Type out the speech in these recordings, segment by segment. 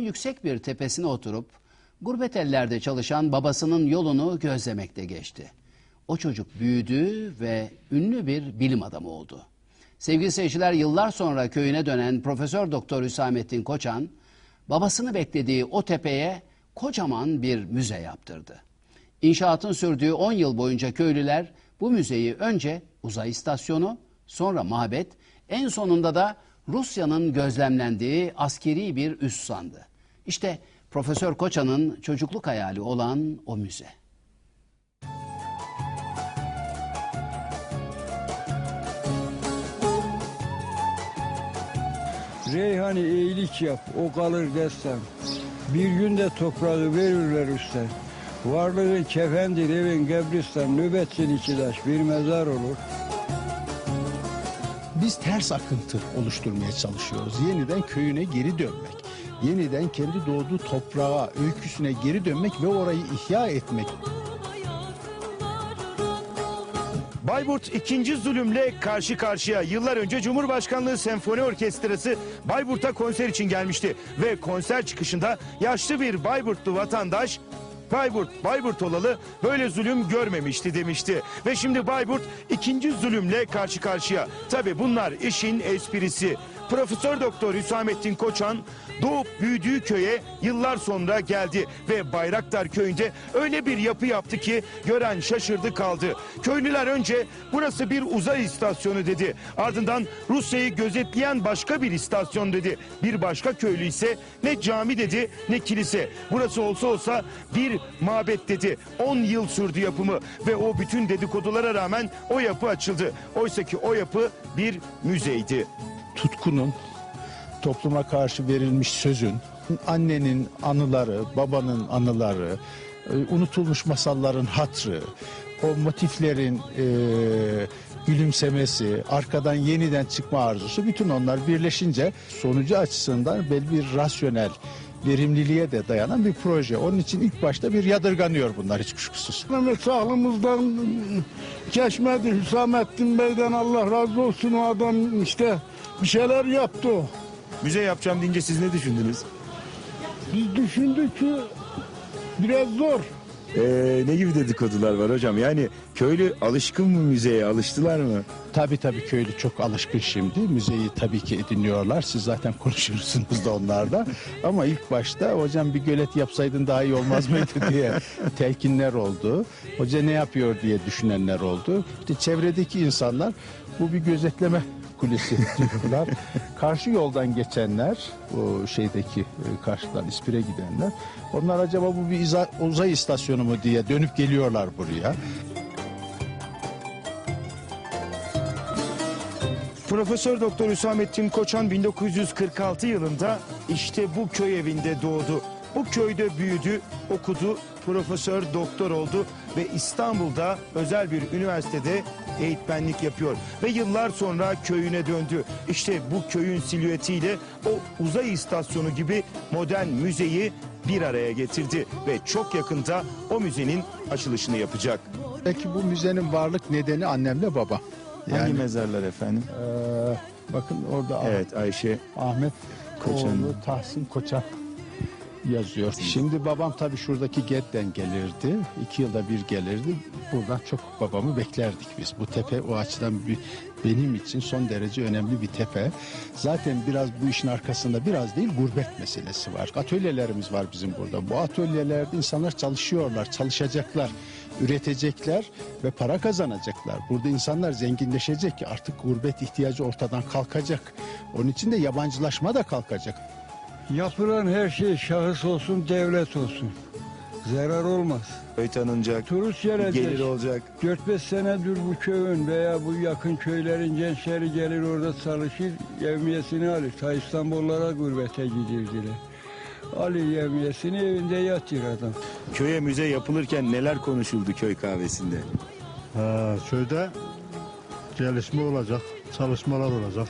yüksek bir tepesine oturup gurbet ellerde çalışan babasının yolunu gözlemekte geçti. O çocuk büyüdü ve ünlü bir bilim adamı oldu. Sevgili seyirciler yıllar sonra köyüne dönen Profesör Doktor Hüsamettin Koçan babasını beklediği o tepeye kocaman bir müze yaptırdı. İnşaatın sürdüğü 10 yıl boyunca köylüler bu müzeyi önce uzay istasyonu, sonra mabet, en sonunda da Rusya'nın gözlemlendiği askeri bir üs sandı. İşte Profesör Koçan'ın çocukluk hayali olan o müze. Reyhani iyilik yap, o kalır destem. Bir günde toprağı verirler üstten. Varlığın kefendir evin gebristan, nöbetsin iki bir mezar olur. Biz ters akıntı oluşturmaya çalışıyoruz. Yeniden köyüne geri dönmek. Yeniden kendi doğduğu toprağa, öyküsüne geri dönmek ve orayı ihya etmek. Bayburt ikinci zulümle karşı karşıya. Yıllar önce Cumhurbaşkanlığı Senfoni Orkestrası Bayburt'a konser için gelmişti. Ve konser çıkışında yaşlı bir Bayburtlu vatandaş Bayburt, Bayburt olalı böyle zulüm görmemişti demişti. Ve şimdi Bayburt ikinci zulümle karşı karşıya. Tabi bunlar işin esprisi. Profesör Doktor Hüsamettin Koçan doğup büyüdüğü köye yıllar sonra geldi ve Bayraktar köyünde öyle bir yapı yaptı ki gören şaşırdı kaldı. Köylüler önce burası bir uzay istasyonu dedi. Ardından Rusya'yı gözetleyen başka bir istasyon dedi. Bir başka köylü ise ne cami dedi ne kilise. Burası olsa olsa bir mabet dedi. 10 yıl sürdü yapımı ve o bütün dedikodulara rağmen o yapı açıldı. Oysa ki o yapı bir müzeydi. Tutkunun, topluma karşı verilmiş sözün, annenin anıları, babanın anıları, e, unutulmuş masalların hatrı, o motiflerin e, gülümsemesi, arkadan yeniden çıkma arzusu bütün onlar birleşince sonucu açısından belli bir rasyonel verimliliğe de dayanan bir proje. Onun için ilk başta bir yadırganıyor bunlar hiç kuşkusuz. Mehmet aklımızdan geçmedi Hüsamettin Bey'den Allah razı olsun o adam işte bir şeyler yaptı. o. Müze yapacağım deyince siz ne düşündünüz? Biz düşündük ki biraz zor. Ee, ne gibi dedikodular var hocam? Yani köylü alışkın mı müzeye? Alıştılar mı? Tabii tabii köylü çok alışkın şimdi. Müzeyi tabii ki ediniyorlar. Siz zaten konuşursunuz da onlarla. Ama ilk başta hocam bir gölet yapsaydın daha iyi olmaz mıydı diye telkinler oldu. Hoca ne yapıyor diye düşünenler oldu. İşte çevredeki insanlar bu bir gözetleme kulesi diyorlar. Karşı yoldan geçenler, o şeydeki e, karşıdan İspir'e gidenler, onlar acaba bu bir uzay istasyonu mu diye dönüp geliyorlar buraya. Profesör Doktor Hüsamettin Koçan 1946 yılında işte bu köy evinde doğdu. Bu köyde büyüdü, okudu, profesör doktor oldu ve İstanbul'da özel bir üniversitede eğitmenlik yapıyor. Ve yıllar sonra köyüne döndü. İşte bu köyün silüetiyle o uzay istasyonu gibi modern müzeyi bir araya getirdi. Ve çok yakında o müzenin açılışını yapacak. Belki bu müzenin varlık nedeni annemle babam. Hangi mezarlar efendim? Ee, bakın orada Evet Ayşe Ahmet Koçan. oğlu Tahsin Koçan yazıyor. Şimdi babam tabii şuradaki Ged'den gelirdi. İki yılda bir gelirdi. Buradan çok babamı beklerdik biz. Bu tepe o açıdan bir, benim için son derece önemli bir tepe. Zaten biraz bu işin arkasında biraz değil gurbet meselesi var. Atölyelerimiz var bizim burada. Bu atölyelerde insanlar çalışıyorlar, çalışacaklar, üretecekler ve para kazanacaklar. Burada insanlar zenginleşecek. Artık gurbet ihtiyacı ortadan kalkacak. Onun için de yabancılaşma da kalkacak. Yapılan her şey şahıs olsun, devlet olsun. Zarar olmaz. köy tanınacak, Turist gelir gelecek. olacak. 4-5 senedir bu köyün veya bu yakın köylerin gençleri gelir orada çalışır, yevmiyesini alır. Ta İstanbullara gurbete gidirdiler. Alır yevmiyesini evinde yatır adam. Köye müze yapılırken neler konuşuldu köy kahvesinde? Ha, köyde gelişme olacak, çalışmalar olacak.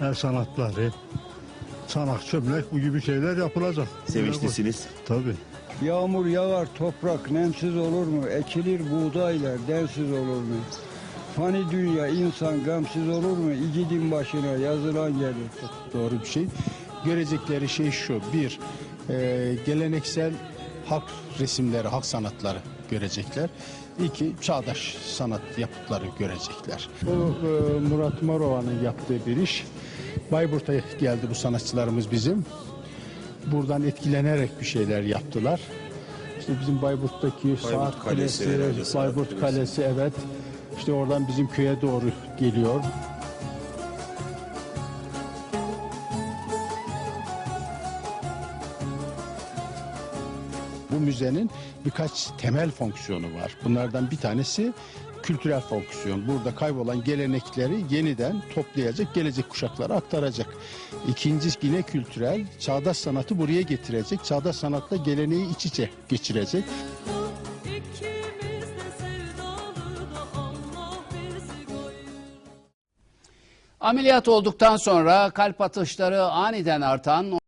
El sanatları, çanak çömlek bu gibi şeyler yapılacak. Sevinçlisiniz. Tabii. Yağmur yağar, toprak nemsiz olur mu? Ekilir buğdaylar, densiz olur mu? Fani dünya, insan gamsız olur mu? İgidin başına yazılan gelir. Doğru bir şey. Görecekleri şey şu. Bir, e, geleneksel halk resimleri, halk sanatları görecekler. İki, çağdaş sanat yapıtları görecekler. Bu e, Murat Morova'nın yaptığı bir iş. Bayburt'a geldi bu sanatçılarımız bizim. Buradan etkilenerek bir şeyler yaptılar. İşte bizim Bayburt'taki saat Kalesi saat Bayburt kulesi. Kalesi evet. İşte oradan bizim köye doğru geliyor. Bu müzenin birkaç temel fonksiyonu var. Bunlardan bir tanesi kültürel fonksiyon. Burada kaybolan gelenekleri yeniden toplayacak, gelecek kuşaklara aktaracak. İkincisi yine kültürel, çağdaş sanatı buraya getirecek. Çağdaş sanatla geleneği iç içe geçirecek. Ameliyat olduktan sonra kalp atışları aniden artan